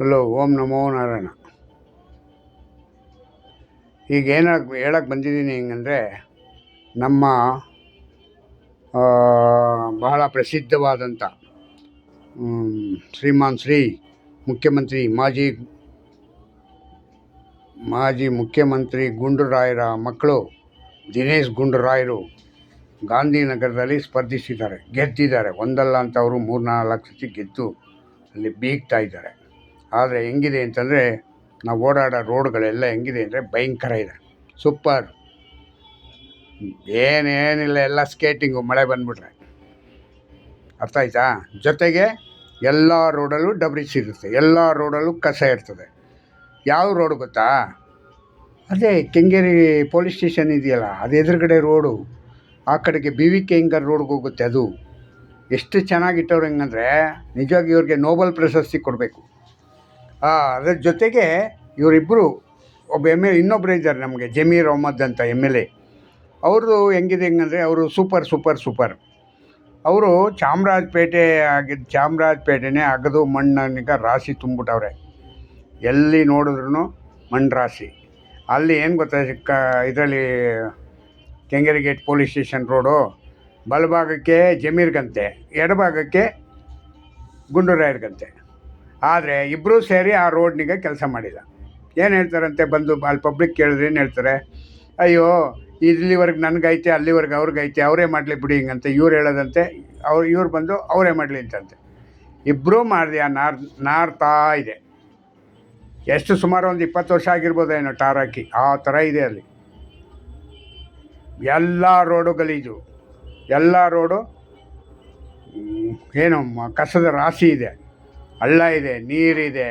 Hello, ಓಂ ನಮೋ ನಾರಾಯಣ. ಈಗ ಏನಕ್ಕೆ ಹೇಳಕ್ಕೆ ಬಂದಿದ್ದೀನಿ ಹೆಂಗಂದರೆ, ನಮ್ಮ ಬಹಳ ಪ್ರಸಿದ್ಧವಾದಂಥ ಶ್ರೀಮಾನ್ ಶ್ರೀ ಮುಖ್ಯಮಂತ್ರಿ, ಮಾಜಿ ಮಾಜಿ ಮುಖ್ಯಮಂತ್ರಿ ಗುಂಡೂರಾಯರ ಮಕ್ಕಳು, ದಿನೇಶ್ ಗುಂಡೂರಾಯರು ಗಾಂಧಿನಗರದಲ್ಲಿ ಸ್ಪರ್ಧಿಸಿದ್ದಾರೆ, ಗೆದ್ದಿದ್ದಾರೆ. ಒಂದಲ್ಲ ಅಂತ ಅವರು ಮೂರ್ನಾಲ್ಕು ಸತಿ ಗೆದ್ದು ಅಲ್ಲಿ ಬೀಗ್ತಾ ಇದ್ದಾರೆ. ಆದರೆ ಹೆಂಗಿದೆ ಅಂತಂದರೆ ನಾವು ಓಡಾಡೋ ರೋಡ್ಗಳೆಲ್ಲ ಹೆಂಗಿದೆ ಅಂದರೆ ಭಯಂಕರ ಇದೆ. ಸೂಪರ್ ಏನೇನಿಲ್ಲ, ಎಲ್ಲ ಸ್ಕೇಟಿಂಗು ಮಳೆ ಬಂದ್ಬಿಟ್ರೆ. ಅರ್ಥ ಆಯ್ತಾ? ಜೊತೆಗೆ ಎಲ್ಲ ರೋಡಲ್ಲೂ ಡಬ್ರಿಸ್ ಇರುತ್ತೆ. ಎಲ್ಲ ರೋಡಲ್ಲೂ ಕಸ ಇರ್ತದೆ. ಯಾವ ರೋಡ್ ಗೊತ್ತಾ? ಅದೇ ಕೆಂಗೇರಿ ಪೊಲೀಸ್ ಸ್ಟೇಷನ್ ಇದೆಯಲ್ಲ, ಅದು ಎದುರುಗಡೆ ರೋಡು ಆ ಕಡೆಗೆ ಬಿ ವಿ ಕೆಂಗರ್ ರೋಡ್ಗೆ ಹೋಗುತ್ತೆ ಅದು. ಎಷ್ಟು ಚೆನ್ನಾಗಿಟ್ಟವ್ರು ಹೆಂಗಂದರೆ, ನಿಜವಾಗಿ ಇವ್ರಿಗೆ ನೋಬಲ್ ಪ್ರಶಸ್ತಿ ಕೊಡಬೇಕು. ಅದರ ಜೊತೆಗೆ ಇವರಿಬ್ಬರು ಒಬ್ಬ ಎಂ ಎಲ್ ಇನ್ನೊಬ್ಬರು ಇದ್ದಾರೆ ನಮಗೆ, ಜಮೀರ್ ಅಹ್ಮದ್ ಅಂತ ಎಂ ಎಲ್ ಎ. ಅವ್ರದ್ದು ಹೆಂಗಿದೆ ಹೆಂಗಂದರೆ ಅವರು ಸೂಪರ್ ಸೂಪರ್ ಸೂಪರ್. ಅವರು ಚಾಮರಾಜಪೇಟೆ ಆಗಿದ್ದು ಚಾಮರಾಜಪೇಟೆನೇ ಅಗದು ಮಣ್ಣನಿಗ ರಾಶಿ ತುಂಬಿಟ್ಟವ್ರೆ ಎಲ್ಲಿ ನೋಡಿದ್ರೂ ಮಣ್ಣು ರಾಶಿ. ಅಲ್ಲಿ ಏನು ಗೊತ್ತಾ, ಕ, ಇದರಲ್ಲಿ Kengeri gate police station road, ಬಲಭಾಗಕ್ಕೆ ಜಮೀರ್ಗಂತೆ, ಎಡಭಾಗಕ್ಕೆ ಗುಂಡೂರಾಯರ್ಗಂತೆ. ಆದರೆ ಇಬ್ಬರೂ ಸೇರಿ ಆ ರೋಡ್ನಿಗೆ ಕೆಲಸ ಮಾಡಿಲ್ಲ. ಏನು ಹೇಳ್ತಾರಂತೆ ಬಂದು ಅಲ್ಲಿ ಪಬ್ಲಿಕ್ ಕೇಳಿದ್ರೆ ಏನು ಹೇಳ್ತಾರೆ? ಅಯ್ಯೋ, ಇಲ್ಲಿವರೆಗೆ ನನಗೈತೆ, ಅಲ್ಲಿವರೆಗೆ ಅವ್ರಿಗೈತೆ, ಅವರೇ ಮಾಡಲಿ ಬಿಡಿ ಹಿಂಗಂತೆ. ಇವ್ರು ಹೇಳೋದಂತೆ, ಅವ್ರು, ಇವ್ರು ಬಂದು ಅವರೇ ಮಾಡಲಿ ಅಂತಂತೆ. ಇಬ್ಬರೂ ಮಾಡಿದೆ, ಆ ನಾರ್, ನಾರ್ತಾ ಇದೆ. ಎಷ್ಟು ಸುಮಾರು ಒಂದು ಇಪ್ಪತ್ತು ವರ್ಷ ಆಗಿರ್ಬೋದೇನೋ ಟಾರ್ ಹಾಕಿ ಆ ಥರ ಇದೆ ಅಲ್ಲಿ. ಎಲ್ಲ ರೋಡು ಗಲೀಜು ಎಲ್ಲ ರೋಡು ಏನು ಕಸದ ರಾಶಿ ಇದೆ. ಹಳ್ಳ ಇದೆ ನೀರಿದೆ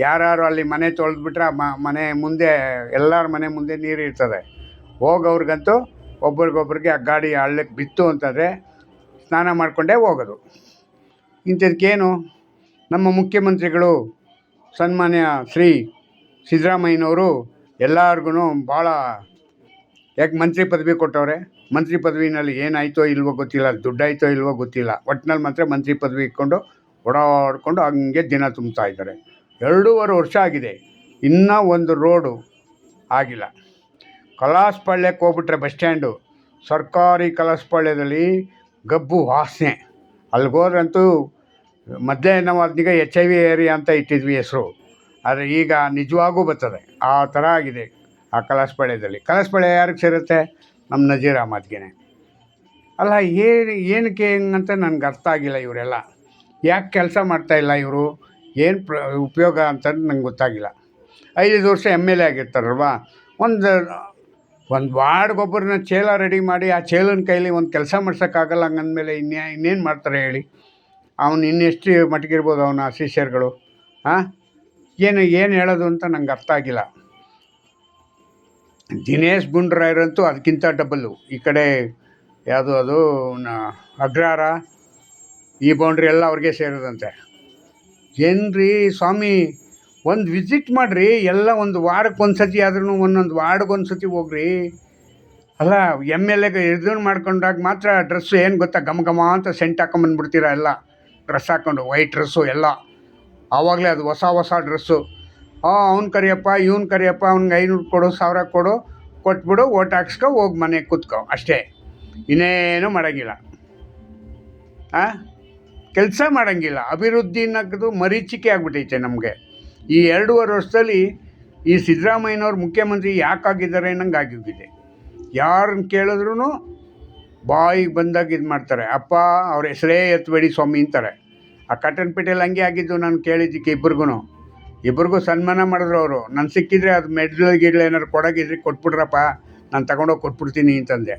ಯಾರು ಅಲ್ಲಿ ಮನೆ ತೊಳೆದ್ಬಿಟ್ರೆ ಮನೆ ಮುಂದೆ, ಎಲ್ಲರ ಮನೆ ಮುಂದೆ ನೀರು ಇರ್ತದೆ. ಹೋಗೋರ್ಗಂತೂ ಒಬ್ರಿಗೊಬ್ರಿಗೆ ಆ ಗಾಡಿ ಹಳ್ಳಕ್ಕೆ ಬಿತ್ತು ಅಂತಂದರೆ ಸ್ನಾನ ಮಾಡಿಕೊಂಡೇ ಹೋಗೋದು. ಇಂಥದಕ್ಕೇನು ನಮ್ಮ ಮುಖ್ಯಮಂತ್ರಿಗಳು, ಸನ್ಮಾನ್ಯ ಶ್ರೀ ಸಿದ್ದರಾಮಯ್ಯನವರು ಎಲ್ಲರಿಗೂ ಭಾಳ ಯಾಕೆ ಮಂತ್ರಿ ಪದವಿ ಕೊಟ್ಟವ್ರೆ? ಮಂತ್ರಿ ಪದವಿನಲ್ಲಿ ಏನಾಯ್ತೋ ಇಲ್ವೋ ಗೊತ್ತಿಲ್ಲ, ದುಡ್ಡಾಯ್ತೋ ಇಲ್ವೋ ಗೊತ್ತಿಲ್ಲ. ಒಟ್ಟಿನಲ್ಲಿ ಮಾತ್ರ ಮಂತ್ರಿ ಪದವಿ ಇಟ್ಕೊಂಡು ಓಡಾಡ್ಕೊಂಡು ಹಂಗೆ ದಿನ ತುಂಬ್ತಾ ಇದ್ದಾರೆ. ಎರಡೂವರೆ ವರ್ಷ ಆಗಿದೆ. ಇನ್ನೂ ಒಂದು ರೋಡು ಆಗಿಲ್ಲ. ಕಲಾಸ್ಪಾಳ್ಯಕ್ಕೆ ಹೋಗ್ಬಿಟ್ರೆ ಬಸ್ ಸ್ಟ್ಯಾಂಡು. ಸರ್ಕಾರಿ ಕಲಾಸ್ಪಾಳ್ಯದಲ್ಲಿ ಗಬ್ಬು ವಾಸನೆ. ಅಲ್ಲಿಗೋದ್ರಂತೂ ಮೊದಲೇ ನಾವು ಅದಕ್ಕೆ ಎಚ್ ಐ ವಿ ಏರಿಯಾ ಅಂತ ಇಟ್ಟಿದ್ವಿ ಹೆಸರು. ಆದರೆ ಈಗ ನಿಜವಾಗೂ ಬರ್ತದೆ. ಆ ಥರ ಆಗಿದೆ ಆ ಕಲಾಸ್ಪಾಳ್ಯದಲ್ಲಿ ಕಲಾಸ್ಪಾಳ್ಯ ಯಾರಿಗೆ ಸೇರುತ್ತೆ? ನಮ್ಮ ನಜೀರ್ ಅಹಮದ್ಗೆನೆ. ಅಲ್ಲ, ಏನು, ಏನಕ್ಕೆ ಹೆಂಗಂತ ನನಗೆ ಅರ್ಥ ಆಗಿಲ್ಲ ಇವರೆಲ್ಲ. ಯಾಕೆ ಕೆಲಸ ಮಾಡ್ತಾಯಿಲ್ಲ ಇವರು? ಏನು ಪ್ರ, ಉಪಯೋಗ ಅಂತ ನಂಗೆ ಗೊತ್ತಾಗಿಲ್ಲ. ಐದೈದು ವರ್ಷ ಎಂ ಎಲ್ ಎ ಆಗಿರ್ತಾರಲ್ವ? ಒಂದು ಒಂದು ವಾರ್ಡ್ಗೊಬ್ಬರನ್ನ ಚೇಲ ರೆಡಿ ಮಾಡಿ ಆ ಚೇಲನ ಕೈಲಿ ಒಂದು ಕೆಲಸ ಮಾಡ್ಸೋಕ್ಕಾಗಲ್ಲ ಹಂಗಂದಮೇಲೆ ಇನ್ಯಾ, ಇನ್ನೇನು ಮಾಡ್ತಾರೆ ಹೇಳಿ? ಅವನು ಇನ್ನೆಷ್ಟು ಮಟ್ಟಿಗಿರ್ಬೋದು ಅವನ ಶಿಷ್ಯರುಗಳು ಹಾಂ ಏನು ಏನು ಹೇಳೋದು ಅಂತ ನಂಗೆ ಅರ್ಥ ಆಗಿಲ್ಲ. ದಿನೇಶ್ ಗುಂಡ್ರಾಯರಂತೂ ಅದಕ್ಕಿಂತ ಡಬಲ್ಲು. ಈ ಕಡೆ ಯಾವುದು ಅದು ಅಗ್ರಹಾರ ಈ ಬೌಂಡ್ರಿ ಎಲ್ಲ ಅವ್ರಿಗೆ ಸೇರೋದಂತೆ. ಏನ್ರಿ ಸ್ವಾಮಿ, ಒಂದು ವಿಸಿಟ್ ಮಾಡಿರಿ, ಎಲ್ಲ ಒಂದು ವಾರಕ್ಕೆ ಒಂದು ಆದ್ರೂ ಒಂದೊಂದು ವಾರ್ಡ್ಗೆ ಒಂದು ಸತಿ ಹೋಗ್ರಿ. ಅಲ್ಲ ಎಂ ಎಲ್ ಎಗೆ ಇದನ್ನು ಮಾಡ್ಕೊಂಡಾಗ ಮಾತ್ರ ಡ್ರೆಸ್ಸು ಏನು ಗೊತ್ತಾ, ಘಮ ಘಮ ಅಂತ ಸೆಂಟ್ ಹಾಕೊಂಬಂದ್ಬಿಡ್ತೀರ ಎಲ್ಲ. ಡ್ರೆಸ್ ಹಾಕ್ಕೊಂಡು ವೈಟ್ ಡ್ರೆಸ್ಸು ಎಲ್ಲ. ಆವಾಗಲೇ ಅದು ಹೊಸ ಹೊಸ ಡ್ರೆಸ್ಸು ಹಾಂ ಅವ್ನು ಕರಿಯಪ್ಪ, ಇವ್ನು ಕರಿಯಪ್ಪ, ಅವ್ನಿಗೆ ಐನೂರು ಕೊಡು, ಸಾವಿರ ಕೊಡು, ಕೊಟ್ಬಿಡು, ಓಟ್ ಹಾಕ್ಸ್ಕೊ ಹೋಗಿ ಮನೆಗೆ ಕೂತ್ಕೊ, ಅಷ್ಟೇ. ಇನ್ನೇನು ಮಾಡೋಂಗಿಲ್ಲ. ಹಾಂ ಕೆಲಸ ಮಾಡೋಂಗಿಲ್ಲ. ಅಭಿವೃದ್ಧಿ ಅನ್ನೋದು ಮರೀಚಿಕೆ ಆಗ್ಬಿಟ್ಟೈತೆ ನಮಗೆ. ಈ ಎರಡೂವರೆ ವರ್ಷದಲ್ಲಿ ಈ ಸಿದ್ದರಾಮಯ್ಯನವ್ರು ಮುಖ್ಯಮಂತ್ರಿ ಯಾಕಾಗಿದ್ದಾರೆ ಅನ್ನಂಗೆ ಆಗೋಗಿದೆ ಯಾರನ್ನ ಕೇಳಿದ್ರು ಬಾಯಿಗೆ ಬಂದಾಗ ಇದು ಮಾಡ್ತಾರೆ. ಅಪ್ಪ, ಅವ್ರ ಹೆಸರೇ ಎತ್ತಬೇಡಿ ಸ್ವಾಮಿ ಅಂತಾರೆ. ಆ ಕಟ್ಟನಪೇಟೆಯಲ್ಲಿ ಹಂಗೆ ಆಗಿದ್ದು ನಾನು ಕೇಳಿದ್ದಕ್ಕೆ ಇಬ್ರಿಗೂ ಇಬ್ರಿಗೂ ಸನ್ಮಾನ ಮಾಡಿದ್ರು ಅವರು. ನಾನು ಸಿಕ್ಕಿದ್ರೆ ಅದು ಮೆಡ್ಲ್ ಗಿಡ್ಲ್ ಏನಾರು ಕೊಡೋಗಿದ್ರೆ ಕೊಟ್ಬಿಟ್ರಪ್ಪ ನಾನು ತಗೊಂಡೋಗಿ ಕೊಟ್ಬಿಡ್ತೀನಿ ಅಂತಂದೆ.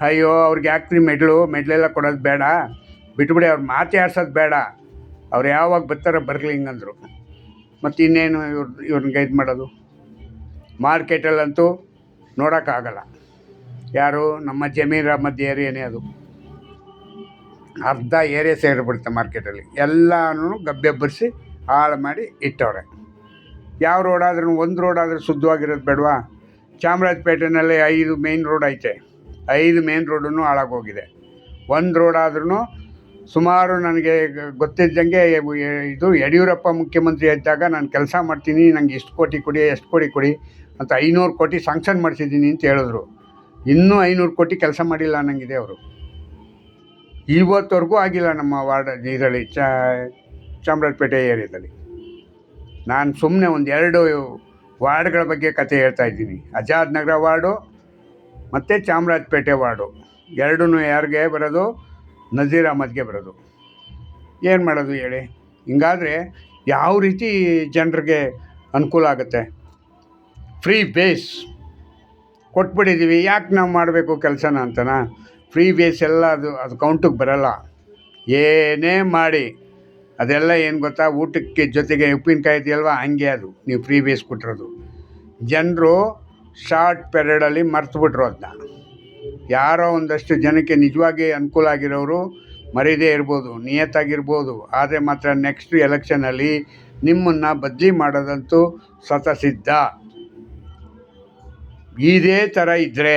ಅಯ್ಯೋ, ಅವ್ರಿಗೆ ಯಾಕ್ರಿ ಮೆಡ್ಲು? ಮೆಡ್ಲೆಲ್ಲ ಕೊಡೋದು ಬೇಡ. ಬಿಟ್ಬಿಡಿ, ಅವ್ರು ಮಾತೇ ಆಡ್ಸೋದು ಬೇಡ. ಅವ್ರು ಯಾವಾಗ ಬರ್ತಾರೆ ಬರಲಿ ಹಿಂಗಂದ್ರು. ಮತ್ತು ಇನ್ನೇನು ಇವ್ರ ಇವ್ರನ್ನ ಗೈಡ್ ಮಾಡೋದು? ಮಾರ್ಕೆಟಲ್ಲಂತೂ ನೋಡೋಕ್ಕಾಗಲ್ಲ. ಯಾರು? ನಮ್ಮ ಜಮೀರ್ ಮಧ್ಯ ಏರಿಯಾನೇ ಅದು. ಅರ್ಧ ಏರಿಯಾ ಸೇರಿಬಿಡುತ್ತೆ ಮಾರ್ಕೆಟಲ್ಲಿ. ಎಲ್ಲನೂ ಗಬ್ಬೆಬ್ಬರಿಸಿ ಹಾಳು ಮಾಡಿ ಇಟ್ಟವ್ರೆ. ಯಾವ ರೋಡಾದ್ರೂ, ಒಂದು ರೋಡಾದರೂ ಶುದ್ಧವಾಗಿರೋದು ಬೇಡವಾ? ಚಾಮರಾಜಪೇಟೆನಲ್ಲಿ ಐದು ಮೇನ್ ರೋಡ್ ಐತೆ. ಐದು ಮೇನ್ ರೋಡೂ ಹಾಳಾಗೋಗಿದೆ ಒಂದು ರೋಡಾದ್ರೂ ಸುಮಾರು ನನಗೆ ಗೊತ್ತಿದ್ದಂಗೆ ಇದು ಯಡಿಯೂರಪ್ಪ ಮುಖ್ಯಮಂತ್ರಿ ಇದ್ದಾಗ ನಾನು ಕೆಲಸ ಮಾಡ್ತೀನಿ ನನಗೆ ಇಷ್ಟು ಕೋಟಿ ಕೊಡಿ, ಎಷ್ಟು ಕೋಟಿ ಕೊಡಿ ಅಂತ ಐನೂರು ಕೋಟಿ ಸಾಂಕ್ಷನ್ ಮಾಡಿಸಿದ್ದೀನಿ ಅಂತ ಹೇಳಿದ್ರು. ಇನ್ನೂ ಐನೂರು ಕೋಟಿ ಕೆಲಸ ಮಾಡಿಲ್ಲ ಅನ್ನಂಗಿದೆ ಅವರು. ಇವತ್ತವರೆಗೂ ಆಗಿಲ್ಲ ನಮ್ಮ ವಾರ್ಡ್ ಇದರಲ್ಲಿ, ಚ, ಚಾಮರಾಜಪೇಟೆ ಏರಿಯಾದಲ್ಲಿ. ನಾನು ಸುಮ್ಮನೆ ಒಂದು ಎರಡು ವಾರ್ಡ್ಗಳ ಬಗ್ಗೆ ಕತೆ ಹೇಳ್ತಾ ಇದ್ದೀನಿ. ಅಜಾದ್ ನಗರ ವಾರ್ಡು ಮತ್ತು ಚಾಮರಾಜಪೇಟೆ ವಾರ್ಡು. ಎರಡೂ ಯಾರಿಗೆ ಬರೋದು? ನಜೀರ್ ಅಹಮದ್ಗೆ ಬರೋದು. ಏನು ಮಾಡೋದು ಹೇಳಿ? ಹಿಂಗಾದರೆ ಯಾವ ರೀತಿ ಜನರಿಗೆ ಅನುಕೂಲ ಆಗುತ್ತೆ? Free base. ಕೊಟ್ಬಿಟ್ಟಿದ್ದೀವಿ ಯಾಕೆ ನಾವು ಮಾಡಬೇಕು ಕೆಲಸನ ಅಂತನಾ? ಫ್ರೀ ಬೇಸ್ ಎಲ್ಲ ಅದು ಅದು ಕೌಂಟಿಗೆ ಬರಲ್ಲ. ಏನೇ ಮಾಡಿ. ಅದೆಲ್ಲ ಏನು ಗೊತ್ತಾ? ಊಟಕ್ಕೆ ಜೊತೆಗೆ ಉಪ್ಪಿನಕಾಯಿ ಇದೆಯಲ್ವ? ಹಂಗೆ ಅದು. ನೀವು ಫ್ರೀ ಬೇಸ್ ಕೊಟ್ಟಿರೋದು. ಜನರು ಶಾರ್ಟ್ ಪೆರಿಯಡಲ್ಲಿ ಮರ್ತುಬಿಟ್ರು ಅದನ್ನ ಯಾರೋ ಒಂದಷ್ಟು ಜನಕ್ಕೆ ನಿಜವಾಗಿ ಅನುಕೂಲ ಆಗಿರೋರು ಮರೀದೇ ಇರ್ಬೋದು, ನಿಯತ್ತಾಗಿರ್ಬೋದು. ಆದರೆ ಮಾತ್ರ ನೆಕ್ಸ್ಟ್ ಎಲೆಕ್ಷನಲ್ಲಿ ನಿಮ್ಮನ್ನು ಬದಲಿ ಮಾಡೋದಂತೂ ಸ್ವತಃಸಿದ್ಧ ಇದೇ ಥರ ಇದ್ದರೆ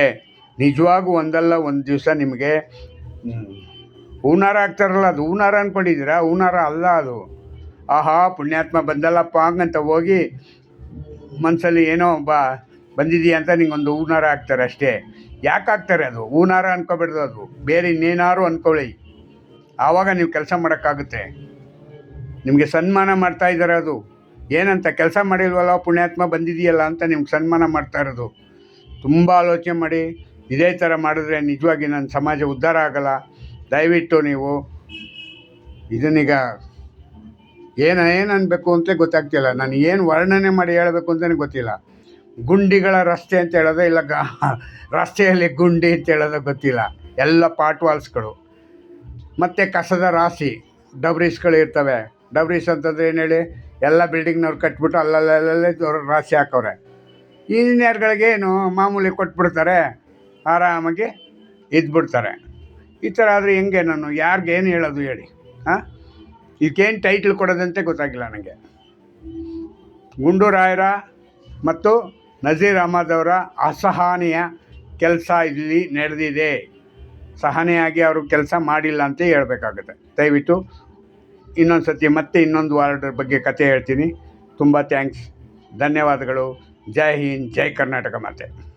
ನಿಜವಾಗೂ ಒಂದಲ್ಲ, ಒಂದು ದಿವಸ ನಿಮಗೆ ಹೂನಾರ ಆಗ್ತಾರಲ್ಲ, ಅದು ಹೂನಾರ ಅಂದ್ಕೊಂಡಿದ್ದೀರಾ ಹೂನಾರ ಅಲ್ಲ ಅದು. ಆಹಾ, ಪುಣ್ಯಾತ್ಮ ಬಂದಲ್ಲಪ್ಪ, ಹಂಗಂತ ಹೋಗಿ ಮನಸ್ಸಲ್ಲಿ ಏನೋ ಬಾ, ಬಂದಿದೆಯಾ ಅಂತ ನಿಂಗೊಂದು ಹೂನಾರ ಆಗ್ತಾರೆ ಅಷ್ಟೇ. ಯಾಕೆ ಹಾಕ್ತಾರೆ ಅದು? ಹೂನಾರ ಅನ್ಕೋಬಿಡ್ದು ಅದು. ಬೇರೆ ಇನ್ನೇನಾರು ಅನ್ಕೊಳ್ಳಿ. ಆವಾಗ ನೀವು ಕೆಲಸ ಮಾಡೋಕ್ಕಾಗುತ್ತೆ. ನಿಮಗೆ ಸನ್ಮಾನ ಮಾಡ್ತಾ ಇದ್ದಾರೆ ಅದು. ಏನಂತ ಕೆಲಸ ಮಾಡಿಲ್ವಲ್ಲ, ಪುಣ್ಯಾತ್ಮ ಬಂದಿದೆಯಲ್ಲ ಅಂತ ನಿಮ್ಗೆ ಸನ್ಮಾನ ಮಾಡ್ತಾ ಇರೋದು. ತುಂಬ ಆಲೋಚನೆ ಮಾಡಿ. ಇದೇ ಥರ ಮಾಡಿದ್ರೆ ನಿಜವಾಗಿ ನನ್ನ ಸಮಾಜ ಉದ್ಧಾರ ಆಗಲ್ಲ. ದಯವಿಟ್ಟು ನೀವು ಇದನ್ನೀಗ ಏನು ಏನು ಅನ್ಬೇಕು ಅಂತ ಗೊತ್ತಾಗ್ತಿಲ್ಲ. ನಾನು ಏನು ವರ್ಣನೆ ಮಾಡಿ ಹೇಳಬೇಕು ಅಂತಲೇ ಗೊತ್ತಿಲ್ಲ. ಗುಂಡಿಗಳ ರಸ್ತೆ ಅಂತ ಹೇಳೋದು ಇಲ್ಲ ಗ, ರಸ್ತೆಯಲ್ಲಿ ಗುಂಡಿ ಅಂತ ಹೇಳೋದು ಗೊತ್ತಿಲ್ಲ. ಎಲ್ಲ ಪಾಟ್ ವಾಲ್ಸ್ಗಳು. ಮತ್ತು ಕಸದ ರಾಶಿ, ಡಬ್ರೀಸ್ಗಳು ಇರ್ತವೆ. ಡಬ್ರೀಸ್ ಅಂತಂದ್ರೆ ಏನು ಹೇಳಿ, ಎಲ್ಲ ಬಿಲ್ಡಿಂಗ್ನವ್ರು ಕಟ್ಬಿಟ್ಟು ಅಲ್ಲಲ್ಲಲ್ಲೇ ರಾಶಿ ಹಾಕವ್ರೆ. ಇಂಜಿನಿಯರ್ಗಳಿಗೇನು ಮಾಮೂಲಿ ಕೊಟ್ಬಿಡ್ತಾರೆ, ಆರಾಮಾಗಿ ಇದ್ಬಿಡ್ತಾರೆ. ಈ ಥರ ಆದರೆ ಹೆಂಗೆ ನಾನು ಯಾರಿಗೇನು ಹೇಳೋದು ಹೇಳಿ ಹಾಂ ಇದಕ್ಕೇನು ಟೈಟ್ಲ್ ಕೊಡೋದಂತೆ ಗೊತ್ತಾಗಿಲ್ಲ ನನಗೆ. ಗುಂಡೂರಾಯರ ಮತ್ತು ನಜೀರ್ ಅಹಮದ್ ಅವರ ಅಸಹನೀಯ ಕೆಲಸ ಇಲ್ಲಿ ನಡೆದಿದೆ. ಸಹನೆಯಾಗಿ ಅವರು ಕೆಲಸ ಮಾಡಿಲ್ಲ ಅಂತ ಹೇಳಬೇಕಾಗುತ್ತೆ. ದಯವಿಟ್ಟು ಇನ್ನೊಂದು ಸತಿ ಮತ್ತೆ ಇನ್ನೊಂದು ವಾರ್ಡ್ ಬಗ್ಗೆ ಕತೆ ಹೇಳ್ತೀನಿ. ತುಂಬ ಥ್ಯಾಂಕ್ಸ್. ಧನ್ಯವಾದಗಳು. ಜೈ ಹಿಂದ್, ಜೈ ಕರ್ನಾಟಕ ಮಾತೆ.